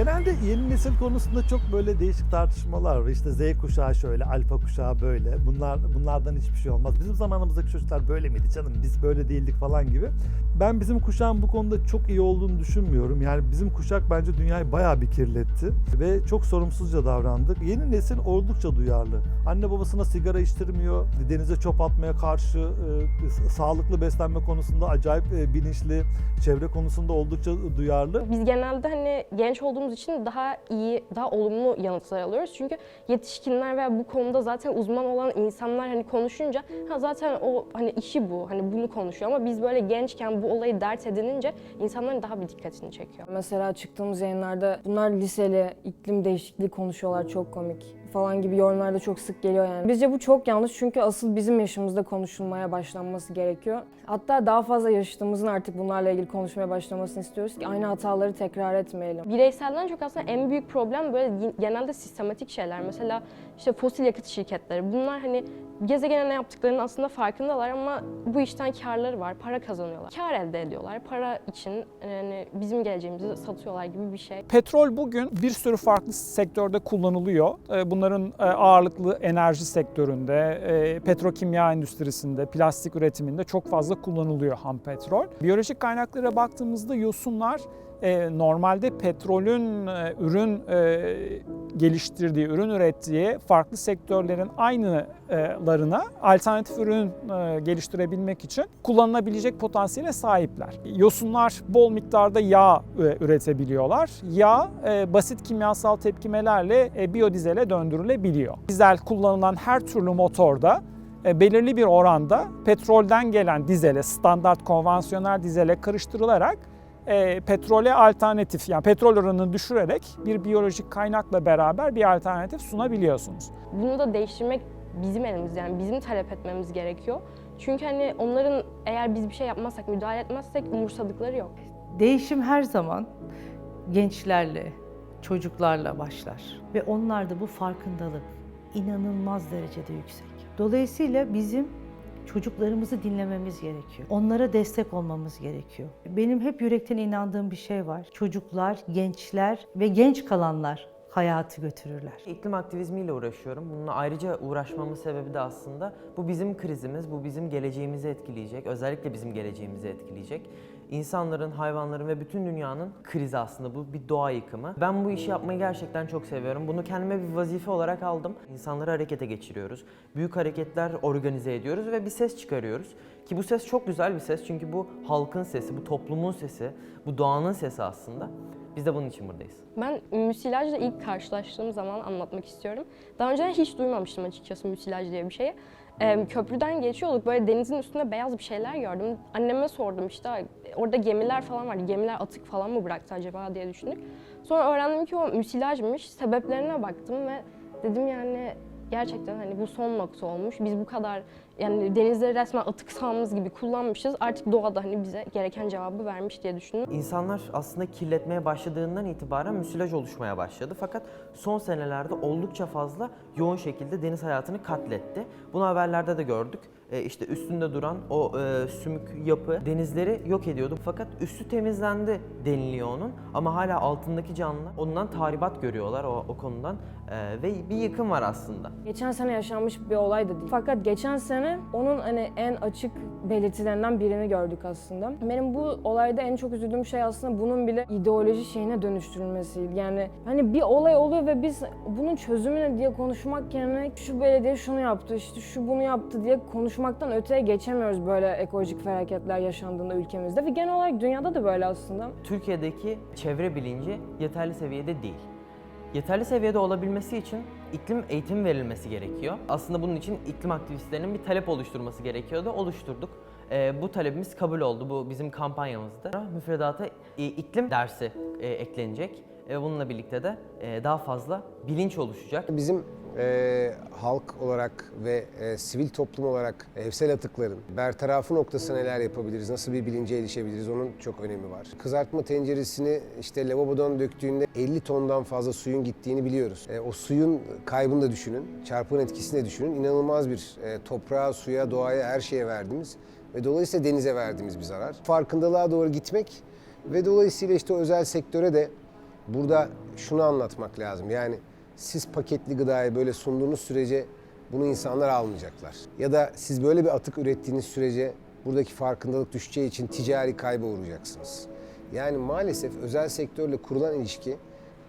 Genelde yeni nesil konusunda çok böyle değişik tartışmalar var. İşte Z kuşağı şöyle, alfa kuşağı böyle. Bunlar bunlardan hiçbir şey olmaz. Bizim zamanımızdaki çocuklar böyle miydi canım? Biz böyle değildik falan gibi. Ben bizim kuşağın bu konuda çok iyi olduğunu düşünmüyorum. Yani bizim kuşak bence dünyayı bayağı bir kirletti ve çok sorumsuzca davrandık. Yeni nesil oldukça duyarlı. Anne babasına sigara içtirmiyor, denize çöp atmaya karşı e, sağlıklı beslenme konusunda acayip e, bilinçli, çevre konusunda oldukça duyarlı. Biz genelde hani genç olduğumuz için daha iyi, daha olumlu yanıtlar alıyoruz. Çünkü yetişkinler veya bu konuda zaten uzman olan insanlar hani konuşunca ha zaten o hani işi bu, hani bunu konuşuyor ama biz böyle gençken bu olayı dert edinince insanların daha bir dikkatini çekiyor. Mesela çıktığımız yayınlarda bunlar liseli, iklim değişikliği konuşuyorlar çok komik falan gibi yorumlarda çok sık geliyor yani. Bizce bu çok yanlış çünkü asıl bizim yaşımızda konuşulmaya başlanması gerekiyor. Hatta daha fazla yaşıtımızın artık bunlarla ilgili konuşmaya başlamasını istiyoruz ki aynı hataları tekrar etmeyelim. Bireyselden çok aslında en büyük problem böyle genelde sistematik şeyler. Mesela işte fosil yakıt şirketleri. Bunlar hani gezegene ne yaptıklarının aslında farkındalar ama bu işten karları var, para kazanıyorlar. Kar elde ediyorlar. Para için yani bizim geleceğimizi satıyorlar gibi bir şey. Petrol bugün bir sürü farklı sektörde kullanılıyor. Ee, Bunların e, ağırlıklı enerji sektöründe, e, petrokimya endüstrisinde, plastik üretiminde çok fazla kullanılıyor ham petrol. Biyolojik kaynaklara baktığımızda yosunlar e, normalde petrolün e, ürün e, geliştirdiği, ürün ürettiği farklı sektörlerin aynılarına alternatif ürün e, geliştirebilmek için kullanılabilecek potansiyele sahipler. Yosunlar bol miktarda yağ e, üretebiliyorlar. Yağ e, basit kimyasal tepkimelerle e, biyodizele döndürülebiliyor. Dizel kullanılan her türlü motorda e, belirli bir oranda petrolden gelen dizele, standart konvansiyonel dizele karıştırılarak e, petrole alternatif yani petrol oranını düşürerek bir biyolojik kaynakla beraber bir alternatif sunabiliyorsunuz. Bunu da değiştirmek bizim elimizde yani bizim talep etmemiz gerekiyor. Çünkü hani onların eğer biz bir şey yapmazsak, müdahale etmezsek umursadıkları yok. Değişim her zaman gençlerle, çocuklarla başlar. Ve onlarda bu farkındalık inanılmaz derecede yüksek. Dolayısıyla bizim çocuklarımızı dinlememiz gerekiyor. Onlara destek olmamız gerekiyor. Benim hep yürekten inandığım bir şey var. Çocuklar, gençler ve genç kalanlar hayatı götürürler. İklim aktivizmiyle uğraşıyorum. Bununla ayrıca uğraşmamın sebebi de aslında bu bizim krizimiz, bu bizim geleceğimizi etkileyecek. Özellikle bizim geleceğimizi etkileyecek. İnsanların, hayvanların ve bütün dünyanın krizi aslında bu bir doğa yıkımı. Ben bu işi yapmayı gerçekten çok seviyorum. Bunu kendime bir vazife olarak aldım. İnsanları harekete geçiriyoruz. Büyük hareketler organize ediyoruz ve bir ses çıkarıyoruz. Ki bu ses çok güzel bir ses çünkü bu halkın sesi, bu toplumun sesi, bu doğanın sesi aslında. Biz de bunun için buradayız. Ben müsilajla ilk karşılaştığım zaman anlatmak istiyorum. Daha önce hiç duymamıştım açıkçası müsilaj diye bir şeyi. Ee, köprüden geçiyorduk böyle denizin üstünde beyaz bir şeyler gördüm. Anneme sordum işte orada gemiler falan vardı. Gemiler atık falan mı bıraktı acaba diye düşündük. Sonra öğrendim ki o müsilajmış. Sebeplerine baktım ve dedim yani gerçekten hani bu son nokta olmuş. Biz bu kadar yani denizleri resmen atık sahamız gibi kullanmışız. Artık doğada hani bize gereken cevabı vermiş diye düşündüm. İnsanlar aslında kirletmeye başladığından itibaren müsilaj oluşmaya başladı. Fakat son senelerde oldukça fazla yoğun şekilde deniz hayatını katletti. Bunu haberlerde de gördük. E, işte üstünde duran o e, sümük yapı denizleri yok ediyordu. Fakat üstü temizlendi deniliyor onun. Ama hala altındaki canlılar ondan tahribat görüyorlar o, o konudan. E, ve bir yıkım var aslında. Geçen sene yaşanmış bir olay da değil. Fakat geçen sene onun hani en açık belirtilerinden birini gördük aslında. Benim bu olayda en çok üzüldüğüm şey aslında bunun bile ideoloji şeyine dönüştürülmesiydi. Yani hani bir olay oluyor ve biz bunun çözümü ne diye konuşmak yerine şu belediye şunu yaptı, işte şu bunu yaptı diye konuşmaktan öteye geçemiyoruz böyle ekolojik felaketler yaşandığında ülkemizde ve genel olarak dünyada da böyle aslında. Türkiye'deki çevre bilinci yeterli seviyede değil. Yeterli seviyede olabilmesi için iklim eğitimi verilmesi gerekiyor. Aslında bunun için iklim aktivistlerinin bir talep oluşturması gerekiyordu. Oluşturduk. Ee, bu talebimiz kabul oldu. Bu bizim kampanyamızdı. Müfredata e, iklim dersi e, eklenecek. E, bununla birlikte de e, daha fazla bilinç oluşacak. Bizim e, halk olarak ve e, sivil toplum olarak evsel atıkların bertarafı noktası neler yapabiliriz, nasıl bir bilince erişebiliriz onun çok önemi var. Kızartma tenceresini işte lavabodan döktüğünde 50 tondan fazla suyun gittiğini biliyoruz. E, o suyun kaybını da düşünün, çarpığın etkisini de düşünün. İnanılmaz bir e, toprağa, suya, doğaya, her şeye verdiğimiz ve dolayısıyla denize verdiğimiz bir zarar. Farkındalığa doğru gitmek ve dolayısıyla işte özel sektöre de Burada şunu anlatmak lazım. Yani siz paketli gıdayı böyle sunduğunuz sürece bunu insanlar almayacaklar. Ya da siz böyle bir atık ürettiğiniz sürece buradaki farkındalık düşeceği için ticari kayba uğrayacaksınız. Yani maalesef özel sektörle kurulan ilişki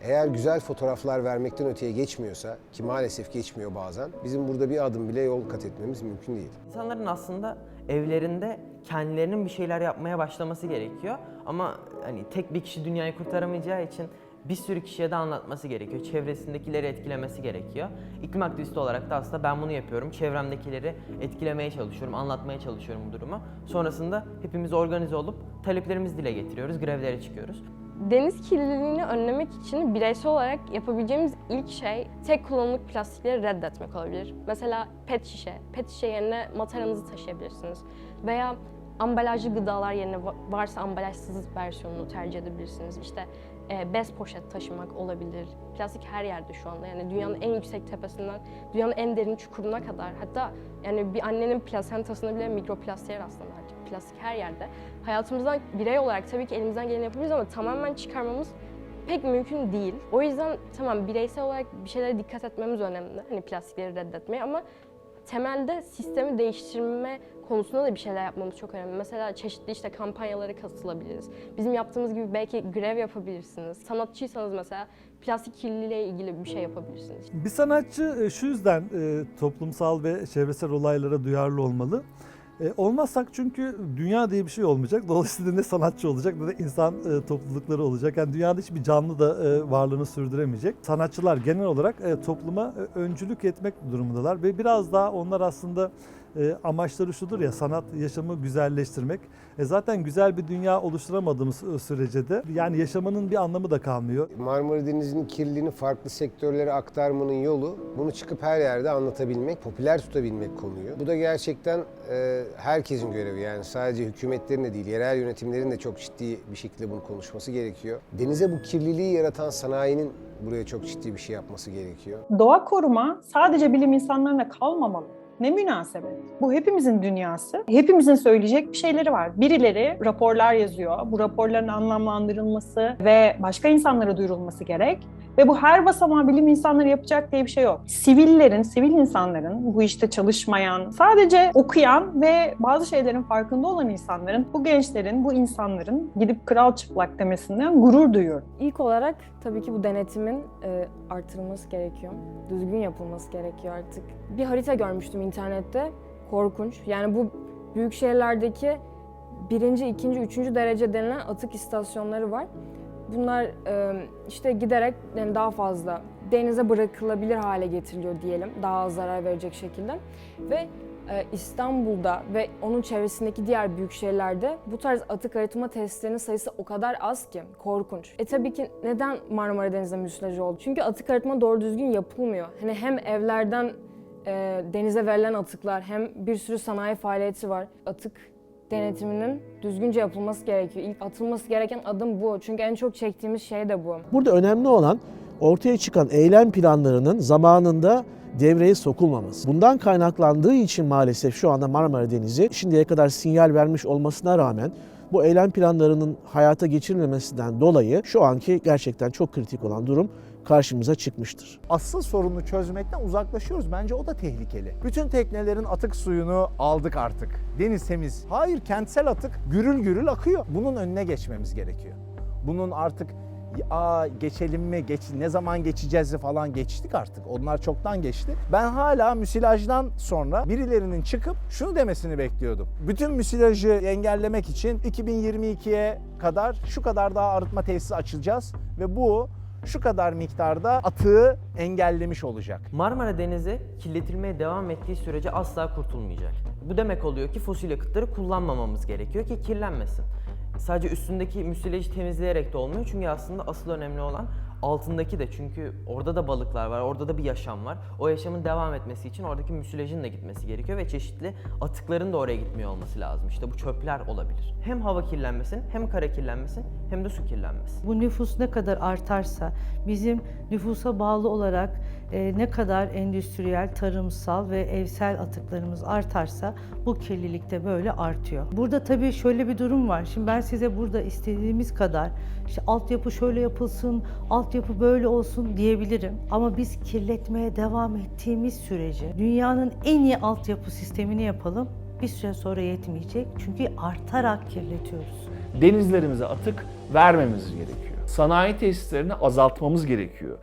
eğer güzel fotoğraflar vermekten öteye geçmiyorsa ki maalesef geçmiyor bazen bizim burada bir adım bile yol kat etmemiz mümkün değil. İnsanların aslında evlerinde kendilerinin bir şeyler yapmaya başlaması gerekiyor. Ama hani tek bir kişi dünyayı kurtaramayacağı için bir sürü kişiye de anlatması gerekiyor. Çevresindekileri etkilemesi gerekiyor. İklim aktivisti olarak da aslında ben bunu yapıyorum. Çevremdekileri etkilemeye çalışıyorum, anlatmaya çalışıyorum bu durumu. Sonrasında hepimiz organize olup taleplerimizi dile getiriyoruz, grevlere çıkıyoruz. Deniz kirliliğini önlemek için bireysel olarak yapabileceğimiz ilk şey tek kullanımlık plastikleri reddetmek olabilir. Mesela pet şişe. Pet şişe yerine mataranızı taşıyabilirsiniz. Veya ambalajlı gıdalar yerine va- varsa ambalajsız versiyonunu tercih edebilirsiniz. İşte e, bez poşet taşımak olabilir. Plastik her yerde şu anda. Yani dünyanın en yüksek tepesinden dünyanın en derin çukuruna kadar. Hatta yani bir annenin plasentasında bile mikroplastiğe rastlanır. Plastik her yerde. Hayatımızdan birey olarak tabii ki elimizden geleni yapabiliriz ama tamamen çıkarmamız pek mümkün değil. O yüzden tamam bireysel olarak bir şeylere dikkat etmemiz önemli. Hani plastikleri reddetmeye ama temelde sistemi değiştirme konusunda da bir şeyler yapmamız çok önemli. Mesela çeşitli işte kampanyalara katılabiliriz. Bizim yaptığımız gibi belki grev yapabilirsiniz. Sanatçıysanız mesela plastik kirliliğiyle ilgili bir şey yapabilirsiniz. Bir sanatçı e, şu yüzden e, toplumsal ve çevresel olaylara duyarlı olmalı. E, Olmazsak çünkü dünya diye bir şey olmayacak. Dolayısıyla ne sanatçı olacak ne de insan toplulukları olacak. Yani dünyada hiçbir canlı da varlığını sürdüremeyecek. Sanatçılar genel olarak topluma öncülük etmek durumundalar ve biraz daha onlar aslında e, amaçları şudur ya sanat yaşamı güzelleştirmek. E, zaten güzel bir dünya oluşturamadığımız e, sürece de yani yaşamanın bir anlamı da kalmıyor. Marmara Denizi'nin kirliliğini farklı sektörlere aktarmanın yolu bunu çıkıp her yerde anlatabilmek, popüler tutabilmek konuyu. Bu da gerçekten e, herkesin görevi yani sadece hükümetlerin de değil, yerel yönetimlerin de çok ciddi bir şekilde bunu konuşması gerekiyor. Denize bu kirliliği yaratan sanayinin buraya çok ciddi bir şey yapması gerekiyor. Doğa koruma sadece bilim insanlarına kalmamalı. Ne münasebet. Bu hepimizin dünyası. Hepimizin söyleyecek bir şeyleri var. Birileri raporlar yazıyor. Bu raporların anlamlandırılması ve başka insanlara duyurulması gerek. Ve bu her basamağı bilim insanları yapacak diye bir şey yok. Sivillerin, sivil insanların, bu işte çalışmayan, sadece okuyan ve bazı şeylerin farkında olan insanların, bu gençlerin, bu insanların gidip kral çıplak demesinden gurur duyuyorum. İlk olarak tabii ki bu denetimin e, artırılması gerekiyor. Düzgün yapılması gerekiyor artık. Bir harita görmüştüm internette. Korkunç. Yani bu büyük şehirlerdeki birinci, ikinci, üçüncü derece denilen atık istasyonları var. Bunlar e, işte giderek daha fazla denize bırakılabilir hale getiriliyor diyelim. Daha az zarar verecek şekilde. Ve e, İstanbul'da ve onun çevresindeki diğer büyük şehirlerde bu tarz atık arıtma tesislerinin sayısı o kadar az ki korkunç. E tabii ki neden Marmara Denizi'nde müsilajı oldu? Çünkü atık arıtma doğru düzgün yapılmıyor. Hani hem evlerden e, denize verilen atıklar hem bir sürü sanayi faaliyeti var. Atık denetiminin düzgünce yapılması gerekiyor. İlk atılması gereken adım bu. Çünkü en çok çektiğimiz şey de bu. Burada önemli olan ortaya çıkan eylem planlarının zamanında devreye sokulmaması. Bundan kaynaklandığı için maalesef şu anda Marmara Denizi şimdiye kadar sinyal vermiş olmasına rağmen bu eylem planlarının hayata geçirilmemesinden dolayı şu anki gerçekten çok kritik olan durum karşımıza çıkmıştır. asıl sorunu çözmekten uzaklaşıyoruz. Bence o da tehlikeli. Bütün teknelerin atık suyunu aldık artık. Deniz temiz. Hayır kentsel atık gürül gürül akıyor. Bunun önüne geçmemiz gerekiyor. Bunun artık Aa, geçelim mi, geç, ne zaman geçeceğiz falan geçtik artık. Onlar çoktan geçti. Ben hala müsilajdan sonra birilerinin çıkıp şunu demesini bekliyordum. Bütün müsilajı engellemek için 2022'ye kadar şu kadar daha arıtma tesisi açacağız ve bu şu kadar miktarda atığı engellemiş olacak. Marmara Denizi kirletilmeye devam ettiği sürece asla kurtulmayacak. Bu demek oluyor ki fosil yakıtları kullanmamamız gerekiyor ki kirlenmesin. Sadece üstündeki müsilajı temizleyerek de olmuyor çünkü aslında asıl önemli olan altındaki de çünkü orada da balıklar var, orada da bir yaşam var. O yaşamın devam etmesi için oradaki müsilajın da gitmesi gerekiyor ve çeşitli atıkların da oraya gitmiyor olması lazım. İşte bu çöpler olabilir. Hem hava kirlenmesin, hem kara kirlenmesin, hem de su kirlenmesin. Bu nüfus ne kadar artarsa bizim nüfusa bağlı olarak ne kadar endüstriyel, tarımsal ve evsel atıklarımız artarsa bu kirlilik de böyle artıyor. Burada tabii şöyle bir durum var. Şimdi ben size burada istediğimiz kadar işte altyapı şöyle yapılsın, altyapı böyle olsun diyebilirim. Ama biz kirletmeye devam ettiğimiz sürece dünyanın en iyi altyapı sistemini yapalım. Bir süre sonra yetmeyecek. Çünkü artarak kirletiyoruz. denizlerimize atık vermemiz gerekiyor. Sanayi tesislerini azaltmamız gerekiyor.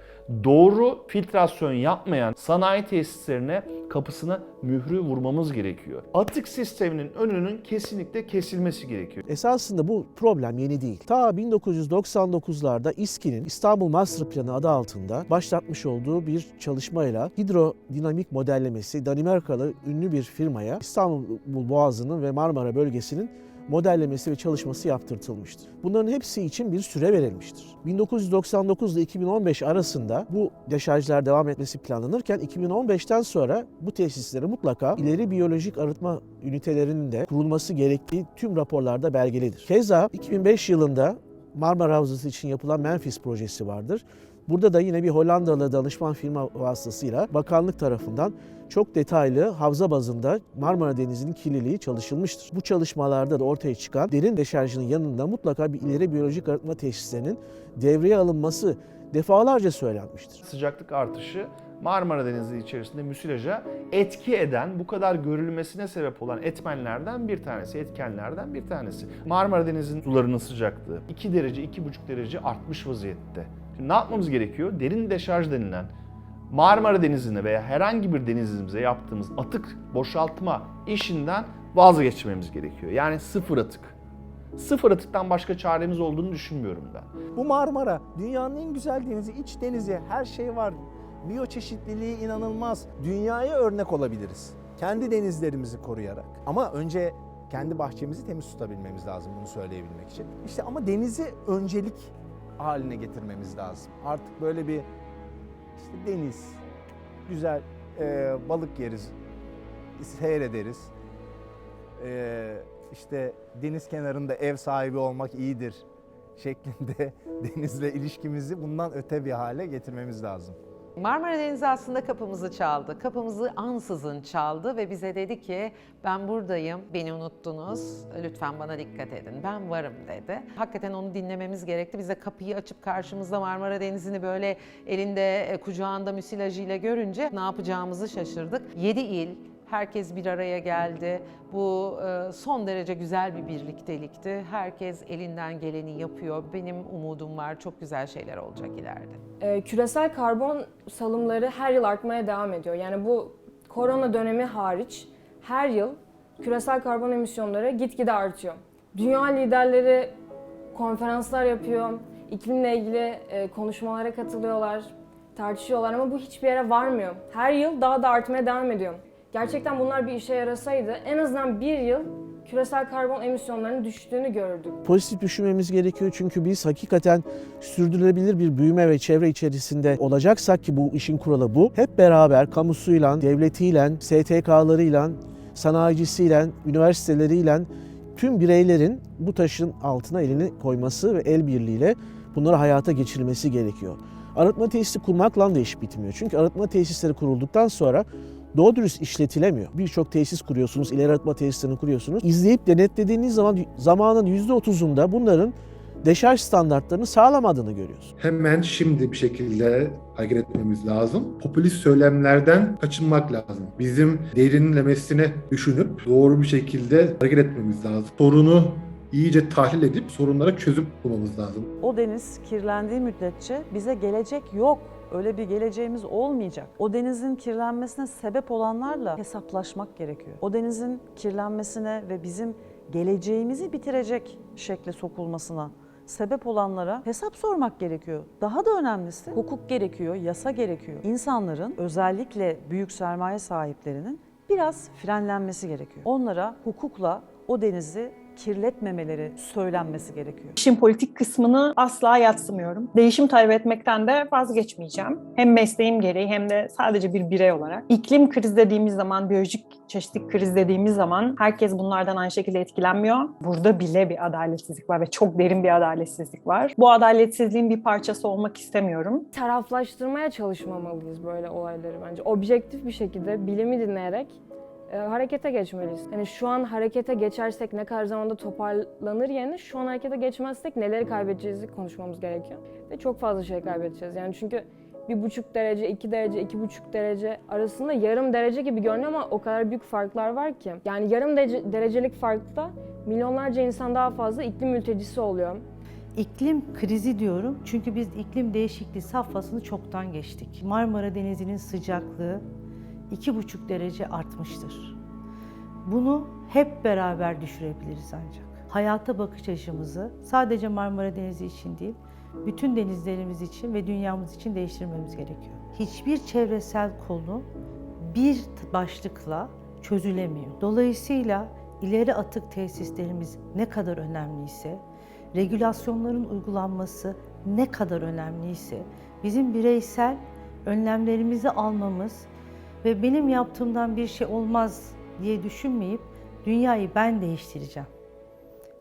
Doğru filtrasyon yapmayan sanayi tesislerine kapısına mührü vurmamız gerekiyor. Atık sisteminin önünün kesinlikle kesilmesi gerekiyor. Esasında bu problem yeni değil. Ta 1999'larda İSKİ'nin İstanbul Master Planı adı altında başlatmış olduğu bir çalışmayla hidrodinamik modellemesi Danimarkalı ünlü bir firmaya İstanbul Boğazı'nın ve Marmara bölgesinin modellemesi ve çalışması yaptırtılmıştır. Bunların hepsi için bir süre verilmiştir. 1999 ile 2015 arasında bu deşarjlar devam etmesi planlanırken 2015'ten sonra bu tesislere mutlaka ileri biyolojik arıtma ünitelerinin de kurulması gerektiği tüm raporlarda belgelidir. Keza 2005 yılında Marmara Havzası için yapılan Memphis projesi vardır. Burada da yine bir Hollandalı danışman firma vasıtasıyla bakanlık tarafından çok detaylı havza bazında Marmara Denizi'nin kirliliği çalışılmıştır. Bu çalışmalarda da ortaya çıkan derin deşarjının yanında mutlaka bir ileri biyolojik arıtma tesislerinin devreye alınması defalarca söylenmiştir. Sıcaklık artışı Marmara Denizi içerisinde müsilaja etki eden, bu kadar görülmesine sebep olan etmenlerden bir tanesi, etkenlerden bir tanesi. Marmara Denizi'nin sularının sıcaklığı 2 derece, 2,5 derece artmış vaziyette. Şimdi ne yapmamız gerekiyor? Derin deşarj denilen Marmara Denizi'ne veya herhangi bir denizimize yaptığımız atık boşaltma işinden vazgeçmemiz gerekiyor. Yani sıfır atık. Sıfır atıktan başka çaremiz olduğunu düşünmüyorum ben. Bu Marmara dünyanın en güzel denizi, iç denizi, her şey var. Biyoçeşitliliği inanılmaz. Dünyaya örnek olabiliriz. Kendi denizlerimizi koruyarak. Ama önce kendi bahçemizi temiz tutabilmemiz lazım bunu söyleyebilmek için. İşte ama denizi öncelik haline getirmemiz lazım. Artık böyle bir işte deniz, güzel e, balık yeriz, seyrederiz. E, işte deniz kenarında ev sahibi olmak iyidir şeklinde denizle ilişkimizi bundan öte bir hale getirmemiz lazım. Marmara Denizi aslında kapımızı çaldı. Kapımızı ansızın çaldı ve bize dedi ki ben buradayım, beni unuttunuz, lütfen bana dikkat edin, ben varım dedi. Hakikaten onu dinlememiz gerekti. Bize kapıyı açıp karşımızda Marmara Denizi'ni böyle elinde e, kucağında müsilajıyla görünce ne yapacağımızı şaşırdık. 7 il, Herkes bir araya geldi. Bu e, son derece güzel bir birliktelikti. Herkes elinden geleni yapıyor. Benim umudum var. Çok güzel şeyler olacak ileride. Ee, küresel karbon salımları her yıl artmaya devam ediyor. Yani bu korona dönemi hariç her yıl küresel karbon emisyonları gitgide artıyor. Dünya liderleri konferanslar yapıyor, iklimle ilgili e, konuşmalara katılıyorlar, tartışıyorlar ama bu hiçbir yere varmıyor. Her yıl daha da artmaya devam ediyor. Gerçekten bunlar bir işe yarasaydı en azından bir yıl küresel karbon emisyonlarının düştüğünü görürdük. Pozitif düşünmemiz gerekiyor çünkü biz hakikaten sürdürülebilir bir büyüme ve çevre içerisinde olacaksak ki bu işin kuralı bu. Hep beraber kamusuyla, devletiyle, STK'larıyla, sanayicisiyle, üniversiteleriyle tüm bireylerin bu taşın altına elini koyması ve el birliğiyle bunları hayata geçirmesi gerekiyor. Arıtma tesisi kurmakla da iş bitmiyor. Çünkü arıtma tesisleri kurulduktan sonra doğru dürüst işletilemiyor. Birçok tesis kuruyorsunuz, ileri arıtma tesislerini kuruyorsunuz. İzleyip denetlediğiniz zaman zamanın %30'unda bunların deşarj standartlarını sağlamadığını görüyorsunuz. hemen şimdi bir şekilde hareket etmemiz lazım. Popülist söylemlerden kaçınmak lazım. Bizim derinlemesine düşünüp doğru bir şekilde hareket etmemiz lazım. Sorunu iyice tahlil edip sorunlara çözüm bulmamız lazım. O deniz kirlendiği müddetçe bize gelecek yok. Öyle bir geleceğimiz olmayacak. O denizin kirlenmesine sebep olanlarla hesaplaşmak gerekiyor. O denizin kirlenmesine ve bizim geleceğimizi bitirecek şekle sokulmasına sebep olanlara hesap sormak gerekiyor. Daha da önemlisi hukuk gerekiyor, yasa gerekiyor. İnsanların özellikle büyük sermaye sahiplerinin biraz frenlenmesi gerekiyor. Onlara hukukla o denizi kirletmemeleri söylenmesi gerekiyor. İşin politik kısmını asla yatsımıyorum. Değişim talep etmekten de vazgeçmeyeceğim. Hem mesleğim gereği hem de sadece bir birey olarak. İklim kriz dediğimiz zaman, biyolojik çeşitlilik kriz dediğimiz zaman herkes bunlardan aynı şekilde etkilenmiyor. Burada bile bir adaletsizlik var ve çok derin bir adaletsizlik var. Bu adaletsizliğin bir parçası olmak istemiyorum. Taraflaştırmaya çalışmamalıyız böyle olayları bence. Objektif bir şekilde bilimi dinleyerek e, harekete geçmeliyiz. Hani şu an harekete geçersek ne kadar zamanda toparlanır yerine şu an harekete geçmezsek neleri kaybedeceğizi konuşmamız gerekiyor. Ve çok fazla şey kaybedeceğiz. Yani çünkü bir buçuk derece, iki derece, iki buçuk derece arasında yarım derece gibi görünüyor ama o kadar büyük farklar var ki. Yani yarım derece, derecelik farkta milyonlarca insan daha fazla iklim mültecisi oluyor. İklim krizi diyorum çünkü biz iklim değişikliği safhasını çoktan geçtik. Marmara Denizi'nin sıcaklığı 2,5 derece artmıştır. Bunu hep beraber düşürebiliriz ancak. Hayata bakış açımızı sadece Marmara Denizi için değil, bütün denizlerimiz için ve dünyamız için değiştirmemiz gerekiyor. Hiçbir çevresel konu bir başlıkla çözülemiyor. Dolayısıyla ileri atık tesislerimiz ne kadar önemliyse, regülasyonların uygulanması ne kadar önemliyse, bizim bireysel önlemlerimizi almamız ve benim yaptığımdan bir şey olmaz diye düşünmeyip dünyayı ben değiştireceğim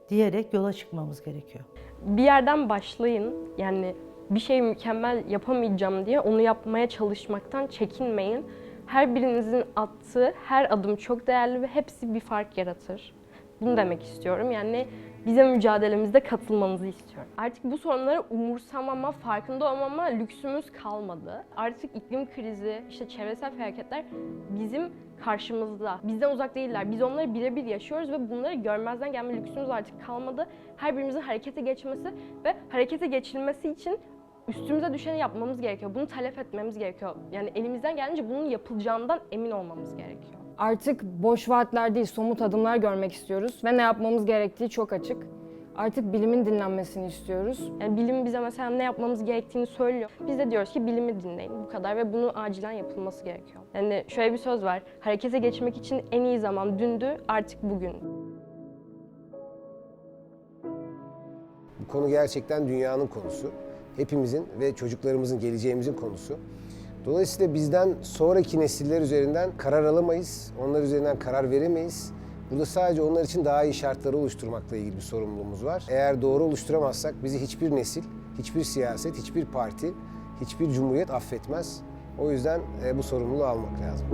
diyerek yola çıkmamız gerekiyor. bir yerden başlayın. Yani bir şey mükemmel yapamayacağım diye onu yapmaya çalışmaktan çekinmeyin. Her birinizin attığı her adım çok değerli ve hepsi bir fark yaratır. Bunu demek istiyorum. Yani bize mücadelemizde katılmanızı istiyorum. Artık bu sorunları umursamama, farkında olmama lüksümüz kalmadı. Artık iklim krizi, işte çevresel felaketler bizim karşımızda. Bizden uzak değiller. Biz onları birebir yaşıyoruz ve bunları görmezden gelme lüksümüz artık kalmadı. Her birimizin harekete geçmesi ve harekete geçilmesi için üstümüze düşeni yapmamız gerekiyor. Bunu talep etmemiz gerekiyor. Yani elimizden gelince bunun yapılacağından emin olmamız gerekiyor. Artık boş vaatler değil, somut adımlar görmek istiyoruz ve ne yapmamız gerektiği çok açık. Artık bilimin dinlenmesini istiyoruz. Yani bilim bize mesela ne yapmamız gerektiğini söylüyor. Biz de diyoruz ki bilimi dinleyin bu kadar ve bunu acilen yapılması gerekiyor. Yani şöyle bir söz var. Harekete geçmek için en iyi zaman dündü, artık bugün. Bu konu gerçekten dünyanın konusu. Hepimizin ve çocuklarımızın, geleceğimizin konusu. Dolayısıyla bizden sonraki nesiller üzerinden karar alamayız, onlar üzerinden karar veremeyiz. Burada sadece onlar için daha iyi şartları oluşturmakla ilgili bir sorumluluğumuz var. Eğer doğru oluşturamazsak bizi hiçbir nesil, hiçbir siyaset, hiçbir parti, hiçbir cumhuriyet affetmez. O yüzden e, bu sorumluluğu almak lazım.